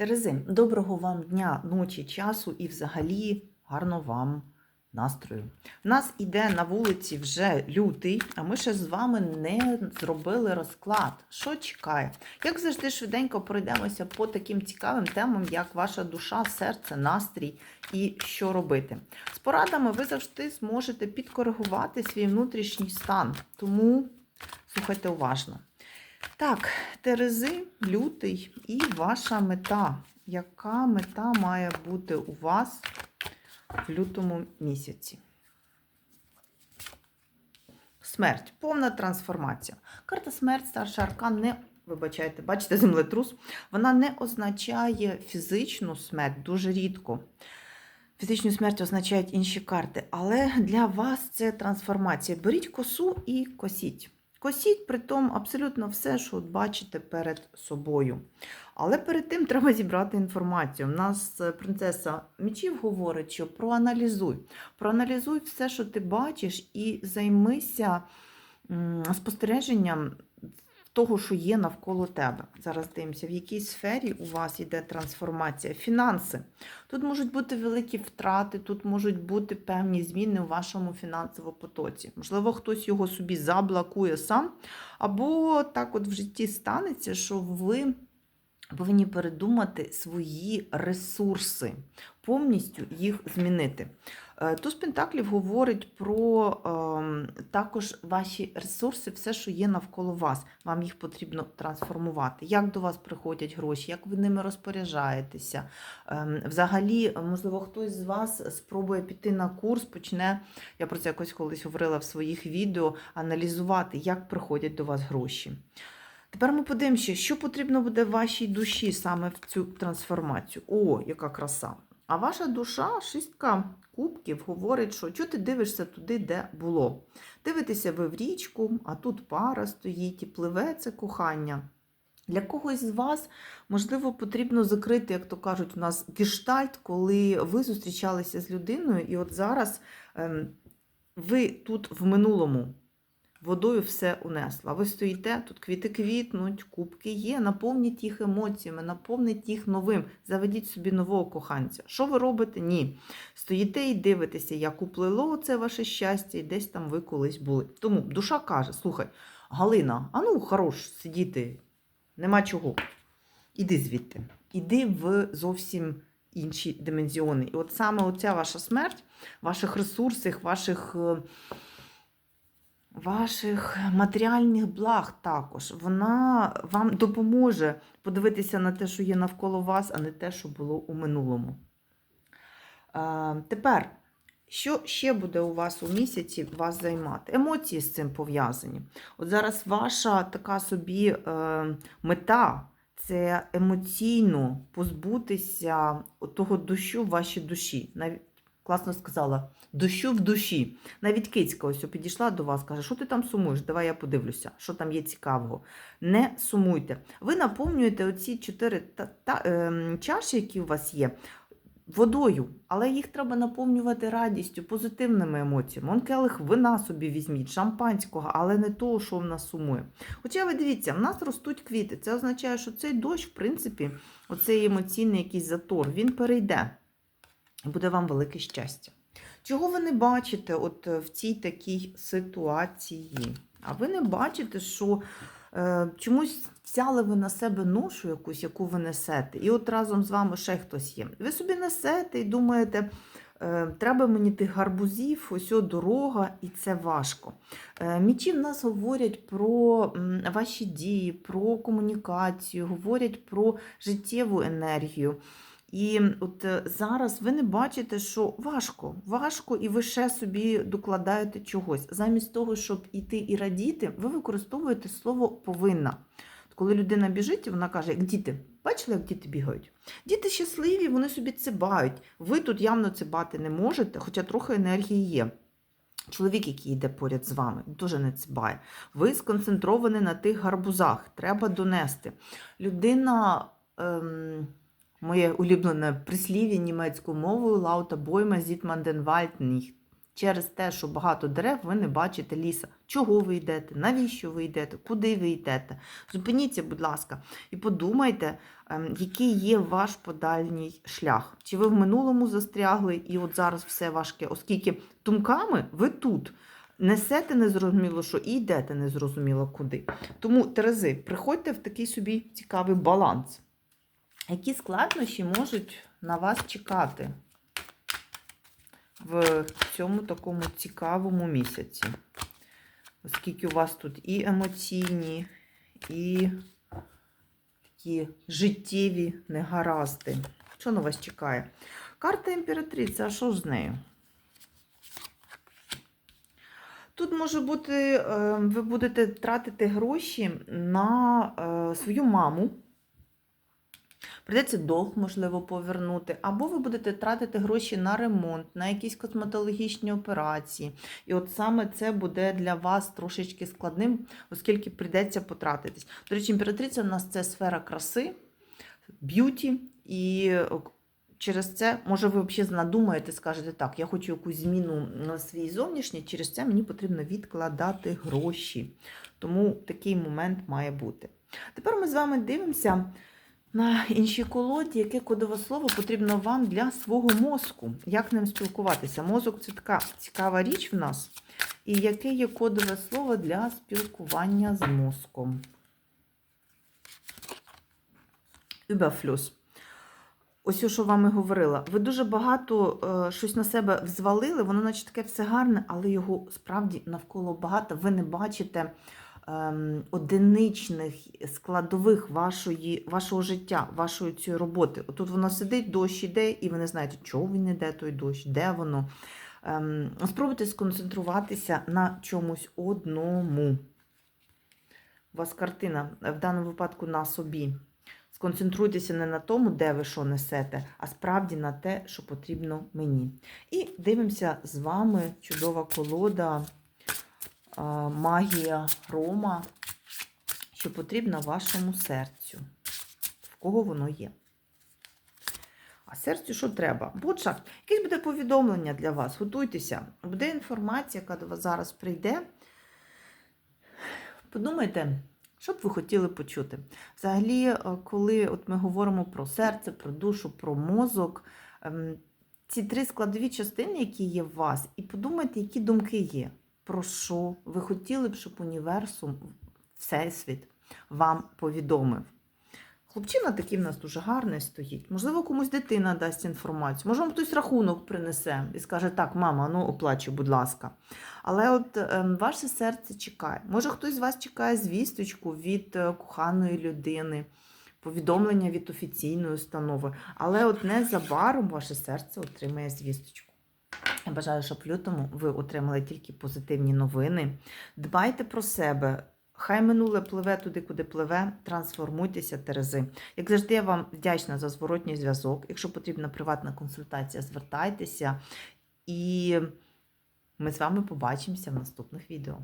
Терези, доброго вам дня, ночі, часу і взагалі гарно вам настрою. У нас іде на вулиці вже лютий, а ми ще з вами не зробили розклад. Що чекає? Як завжди, швиденько пройдемося по таким цікавим темам, як ваша душа, серце, настрій і що робити. З порадами ви завжди зможете підкоригувати свій внутрішній стан. Тому слухайте уважно. Так, Терези, лютий і ваша мета. Яка мета має бути у вас в лютому місяці? Смерть, повна трансформація. Карта смерть, старший аркан не, вибачайте, бачите, землетрус, вона не означає фізичну смерть дуже рідко. Фізичну смерть означають інші карти, але для вас це трансформація. Беріть косу і косіть. Косіть при тому абсолютно все, що от бачите перед собою. Але перед тим треба зібрати інформацію. У нас е, принцеса мечів говорить, що проаналізуй. Проаналізуй все, що ти бачиш, і займися спостереженням того, що є навколо тебе. Зараз дивимося, в якій сфері у вас йде трансформація. Фінанси. Тут можуть бути великі втрати, тут можуть бути певні зміни у вашому фінансовому потоці. Можливо, хтось його собі заблокує сам, або так от в житті станеться, що ви повинні передумати свої ресурси, повністю їх змінити. Е, Туз Пентаклів говорить про ем, також ваші ресурси, все, що є навколо вас. Вам їх потрібно трансформувати. Як до вас приходять гроші, як ви ними розпоряджаєтеся. Ем, взагалі, можливо, хтось з вас спробує піти на курс, почне, я про це якось колись говорила в своїх відео, аналізувати, як приходять до вас гроші. Тепер ми подивимося, що потрібно буде вашій душі саме в цю трансформацію. О, яка краса! А ваша душа, шістка кубків, говорить, що чого ти дивишся туди, де було. Дивитеся ви в річку, а тут пара стоїть і пливе це кохання. Для когось з вас, можливо, потрібно закрити, як то кажуть, у нас гештальт, коли ви зустрічалися з людиною, і от зараз ем, ви тут в минулому водою все унесла. Ви стоїте, тут квіти квітнуть, кубки є, наповніть їх емоціями, наповніть їх новим, заведіть собі нового коханця. Що ви робите? Ні. Стоїте і дивитеся, як уплило це ваше щастя, і десь там ви колись були. Тому душа каже: слухай, Галина, а ну хорош сидіти, нема чого. Іди звідти, іди в зовсім інші димензіони. І от саме оця ваша смерть, ваших ресурсів, ваших. Ваших матеріальних благ також. Вона вам допоможе подивитися на те, що є навколо вас, а не те, що було у минулому. Е, Тепер, що ще буде у вас у місяці вас займати? Емоції з цим пов'язані. От зараз ваша така собі е, мета. Це емоційно позбутися того дощу в вашій душі. Класно сказала, дощу в душі. Навіть кицька ось підійшла до вас, каже, що ти там сумуєш? Давай я подивлюся, що там є цікавого. Не сумуйте. Ви наповнюєте оці чотири та, та, ем, чаші, які у вас є, водою, але їх треба наповнювати радістю, позитивними емоціями. Он келих вина собі візьміть, шампанського, але не того, що в нас сумує. Хоча ви дивіться, в нас ростуть квіти. Це означає, що цей дощ, в принципі, оцей емоційний якийсь затор, він перейде. Буде вам велике щастя. Чого ви не бачите от е, в цій такій ситуації? А ви не бачите, що е, чомусь взяли ви на себе ношу якусь, яку ви несете, і от разом з вами ще хтось є. Ви собі несете і думаєте, е, треба мені тих гарбузів, ось о дорога, і це важко. Е, мічі в нас говорять про м, ваші дії, про комунікацію, говорять про життєву енергію. І от е, зараз ви не бачите, що важко, важко, і ви ще собі докладаєте чогось. Замість того, щоб іти і радіти, ви використовуєте слово повинна. От Коли людина біжить, вона каже, як діти. Бачили, як діти бігають? Діти щасливі, вони собі цибають. Ви тут явно цибати не можете, хоча трохи енергії є. Чоловік, який йде поряд з вами, дуже не цибає. Ви сконцентровані на тих гарбузах, треба донести. Людина. Ем, Моє улюблене прислів'я німецькою мовою Лаута Бойма зіт манден Через те, що багато дерев, ви не бачите ліса. Чого ви йдете, навіщо ви йдете, куди ви йдете. Зупиніться, будь ласка, і подумайте, ем, який є ваш подальній шлях. Чи ви в минулому застрягли, і от зараз все важке, оскільки думками ви тут. Несете незрозуміло, що і йдете незрозуміло куди. Тому, Терези, приходьте в такий собі цікавий баланс. Які складнощі можуть на вас чекати в цьому такому цікавому місяці? Оскільки у вас тут і емоційні, і такі життєві негаразди. Що на вас чекає? Карта імператриця, а що з нею? Тут може бути, е, ви будете тратити гроші на е, свою маму. Придеться долг, можливо, повернути, або ви будете тратити гроші на ремонт, на якісь косметологічні операції. І от саме це буде для вас трошечки складним, оскільки прийдеться потратитись. До речі, імператриця у нас це сфера краси, б'юті, і через це, може, ви взагалі надумаєте, скажете, так, я хочу якусь зміну на свій зовнішній, через це мені потрібно відкладати гроші. Тому такий момент має бути. Тепер ми з вами дивимося на іншій колоді, яке кодове слово потрібно вам для свого мозку. Як ним спілкуватися? Мозок це така цікава річ в нас. І яке є кодове слово для спілкування з мозком? Überfluss. Ось що вам і говорила. Ви дуже багато е, щось на себе взвалили, воно, наче таке все гарне, але його справді навколо багато. Ви не бачите одиничних складових вашої, вашого життя, вашої цієї роботи. Отут воно сидить, дощ іде, і ви не знаєте, чого він іде, той дощ, де воно. Ем, спробуйте сконцентруватися на чомусь одному. У вас картина в даному випадку на собі. Сконцентруйтеся не на тому, де ви що несете, а справді на те, що потрібно мені. І дивимося з вами чудова колода магія Рома, що потрібна вашому серцю. В кого воно є? А серцю що треба? Бутшафт. Якесь буде повідомлення для вас. Готуйтеся. Буде інформація, яка до вас зараз прийде. Подумайте. Що б ви хотіли почути? Взагалі, е, коли от ми говоримо про серце, про душу, про мозок, ем, ці три складові частини, які є в вас, і подумайте, які думки є, про що ви хотіли б, щоб універсум, Всесвіт вам повідомив. Хлопчина такий в нас дуже гарний стоїть. Можливо, комусь дитина дасть інформацію. Може, вам хтось рахунок принесе і скаже, так, мама, ну оплачуй, будь ласка. Але от е, ваше серце чекає. Може, хтось з вас чекає звісточку від е, коханої людини, повідомлення від офіційної установи. Але от незабаром ваше серце отримає звісточку. Я бажаю, щоб в лютому ви отримали тільки позитивні новини. Дбайте про себе. Хай минуле пливе туди, куди пливе, трансформуйтеся, Терези. Як завжди, я вам вдячна за зворотній зв'язок. Якщо потрібна приватна консультація, звертайтеся. І ми з вами побачимося в наступних відео.